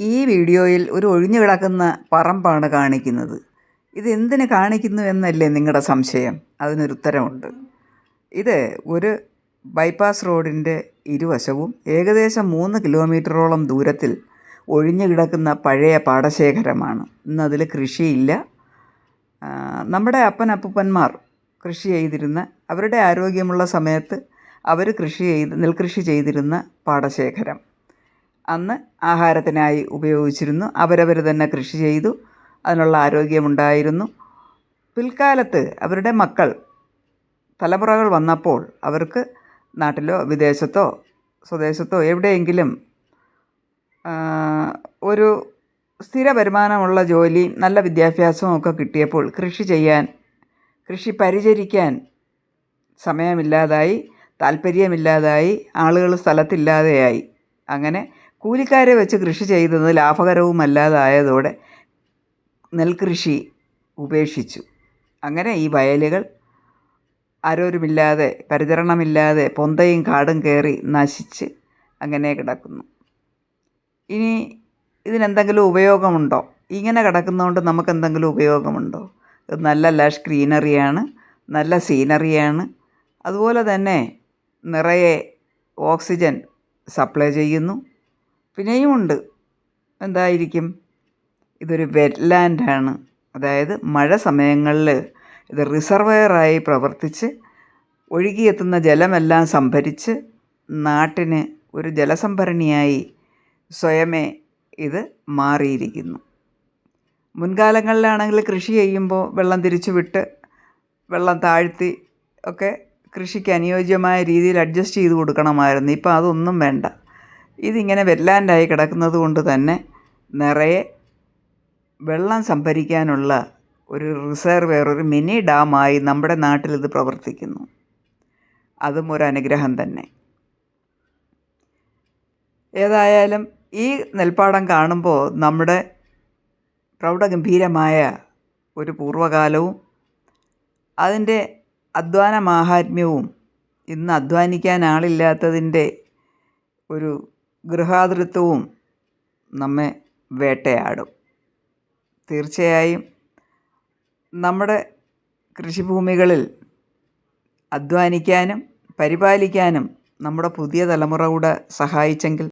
ഈ വീഡിയോയിൽ ഒരു ഒഴിഞ്ഞു കിടക്കുന്ന പറമ്പാണ് കാണിക്കുന്നത്. ഇത് എന്തിന് കാണിക്കുന്നു എന്നല്ലേ നിങ്ങളുടെ സംശയം? അതിനൊരു ഉത്തരമുണ്ട് ഇത് ഒരു ബൈപ്പാസ് റോഡിന്റെ ഇരുവശവും ഏകദേശം മൂന്ന് കിലോമീറ്ററോളം ദൂരത്തിൽ ഒഴിഞ്ഞു കിടക്കുന്ന പഴയ പാടശേഖരമാണ്. ഇന്നതിൽ കൃഷിയില്ല. നമ്മുടെ അപ്പനപ്പൂപ്പന്മാർ കൃഷി ചെയ്തിരുന്ന അവരുടെ ആരോഗ്യമുള്ള സമയത്ത് അവർ കൃഷി ചെയ്ത് നെൽകൃഷി ചെയ്തിരുന്ന പാടശേഖരം. അന്ന് ആഹാരത്തിനായി ഉപയോഗിച്ചിരുന്നു. അവരവർ തന്നെ കൃഷി ചെയ്തു. അതിനുള്ള ആരോഗ്യമുണ്ടായിരുന്നു. പിൽക്കാലത്ത് അവരുടെ മക്കൾ തലമുറകൾ വന്നപ്പോൾ അവർക്ക് നാട്ടിലോ വിദേശത്തോ സ്വദേശത്തോ എവിടെയെങ്കിലും ഒരു സ്ഥിര വരുമാനമുള്ള ജോലി നല്ല വിദ്യാഭ്യാസവും ഒക്കെ കിട്ടിയപ്പോൾ കൃഷി ചെയ്യാൻ കൃഷി പരിചരിക്കാൻ സമയമില്ലാതായി താല്പര്യമില്ലാതായി ആളുകൾ സ്ഥലത്തില്ലാതെയായി. അങ്ങനെ കൂലിക്കാരെ വെച്ച് കൃഷി ചെയ്തത് ലാഭകരവുമല്ലാതായതോടെ നെൽകൃഷി ഉപേക്ഷിച്ചു. അങ്ങനെ ഈ വയലുകൾ ആരോരുമില്ലാതെ പരിചരണമില്ലാതെ പൊന്തയും കാടും കയറി നശിച്ച് അങ്ങനെ കിടക്കുന്നു. ഇനി ഇതിനെന്തെങ്കിലും ഉപയോഗമുണ്ടോ? ഇങ്ങനെ കിടക്കുന്നതുകൊണ്ട് നമുക്ക് എന്തെങ്കിലും ഉപയോഗമുണ്ടോ? ഇത് നല്ല ലഷ് ഗ്രീനറിയാണ് നല്ല സീനറിയാണ് അതുപോലെ തന്നെ നിറയെ ഓക്സിജൻ സപ്ലൈ ചെയ്യുന്നു. പിന്നെയുമുണ്ട് എന്തായിരിക്കും? ഇതൊരു വെറ്റ്ലാൻഡാണ്. അതായത് മഴ സമയങ്ങളിൽ ഇത് റിസർവയറായി പ്രവർത്തിച്ച് ഒഴുകിയെത്തുന്ന ജലമെല്ലാം സംഭരിച്ച് നാട്ടിന് ഒരു ജലസംഭരണിയായി സ്വയമേ ഇത് മാറിയിരിക്കുന്നു. മുൻകാലങ്ങളിലാണെങ്കിൽ കൃഷി ചെയ്യുമ്പോൾ വെള്ളം തിരിച്ചു വിട്ട് വെള്ളം താഴ്ത്തി ഒക്കെ കൃഷിക്ക് അനുയോജ്യമായ രീതിയിൽ അഡ്ജസ്റ്റ് ചെയ്ത് കൊടുക്കണമായിരുന്നു. ഇപ്പോൾ അതൊന്നും വേണ്ട. ഇതിങ്ങനെ വെറ്റ്ലാൻഡായി കിടക്കുന്നത് കൊണ്ട് തന്നെ നിറയെ വെള്ളം സംഭരിക്കാനുള്ള ഒരു റിസർവെയർ ഒരു മിനി ഡാമായി നമ്മുടെ നാട്ടിൽ ഇത് പ്രവർത്തിക്കുന്നു. അതും ഒരു അനുഗ്രഹം തന്നെ. ഏതായാലും ഈ നെൽപ്പാടം കാണുമ്പോൾ നമ്മുടെ പ്രൗഢഗംഭീരമായ ഒരു പൂർവകാലവും അതിന്റെ അധ്വാന മാഹാത്മ്യവും ഇന്ന് അധ്വാനിക്കാൻ ആളില്ലാത്തതിന്റെ ഒരു ഗൃഹാതൃത്വവും നമ്മെ വേട്ടയാടും. തീർച്ചയായും നമ്മുടെ കൃഷിഭൂമികളിൽ അധ്വാനിക്കാനും പരിപാലിക്കാനും നമ്മുടെ പുതിയ തലമുറ കൂടെ സഹായിച്ചെങ്കിൽ